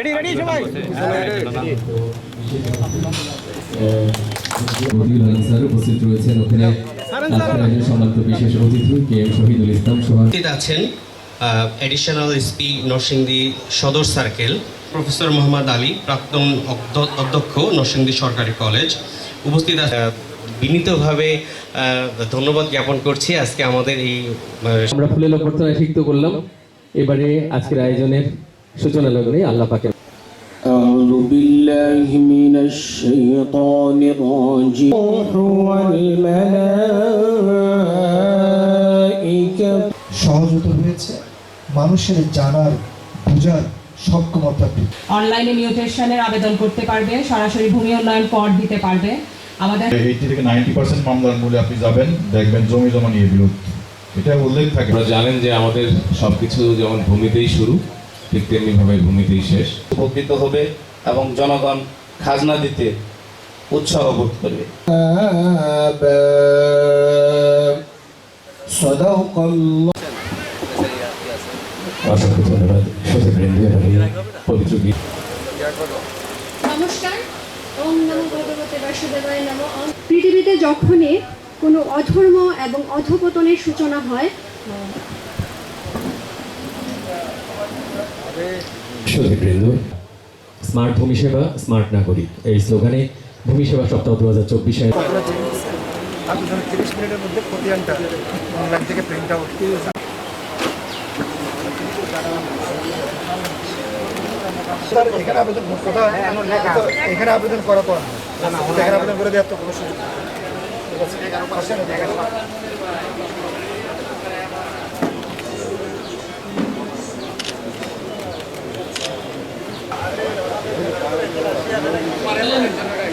Ready ready সবাই উপস্থিত রয়েছেন ওখানে সম্মানিত বিশেষ অতিথি কে শহীদুল ইসলাম সোহান আছেন এডিশনাল এসপি নরসিংদী সদর সার্কেল প্রফেসর মোহাম্মদ আলী প্রাক্তন অধ্য- অধ্যক্ষ নরসিংদী সরকারি কলেজ উপস্থিত বিনীতভাবে ধন্যবাদ জ্ঞাপন করছি আজকে আমাদের এই আমরা ফুলেল অভ্যর্থনায় সিক্ত করলাম এবারে আজকের আয়োজনের সূচনা লগ্নে আল্লাহ পাকে أعوذ بالله من الشيطان الرجيم والملائكة সহজত হয়েছে মানুষের জানার বোঝার সক্ষমতা বৃদ্ধি অনলাইনে মিউটেশনের আবেদন করতে পারবে সরাসরি ভূমি উন্নয়ন কর দিতে পারবে আমাদের এইটি থেকে নাইনটি পার্সেন্ট মামলার মূলে আপনি যাবেন দেখবেন জমি জমা নিয়ে বিরোধ এটা উল্লেখ থাকে আপনারা জানেন যে আমাদের সবকিছু যেমন ভূমিতেই শুরু ঠিক তেমনিভাবে ভূমিতেই শেষ। উপকৃত হবে এবং জনগণ খাজনা দিতে উৎসাহ বোধ করবে। অসংখ্য পৃথিবীতে যখনই কোনো অধর্ম এবং অধপতনের সূচনা হয় স্মার্ট ভূমি সেবা, স্মার্ট নাগরিক। এই স্লোগানে ভূমি সেবা সপ্তাহ দু হাজার চব্বিশে আপনি তিরিশ মিনিটের মধ্যে অনলাইন থেকে প্রিন্ট আউট এখানে আবেদন কোথাও এখানে আবেদন করা পর এখানে আবেদন করে দেওয়ার তো কোনো সুযোগ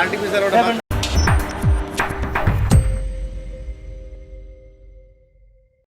আর্টিফিশিয়াল ওটা হ্যাঁ,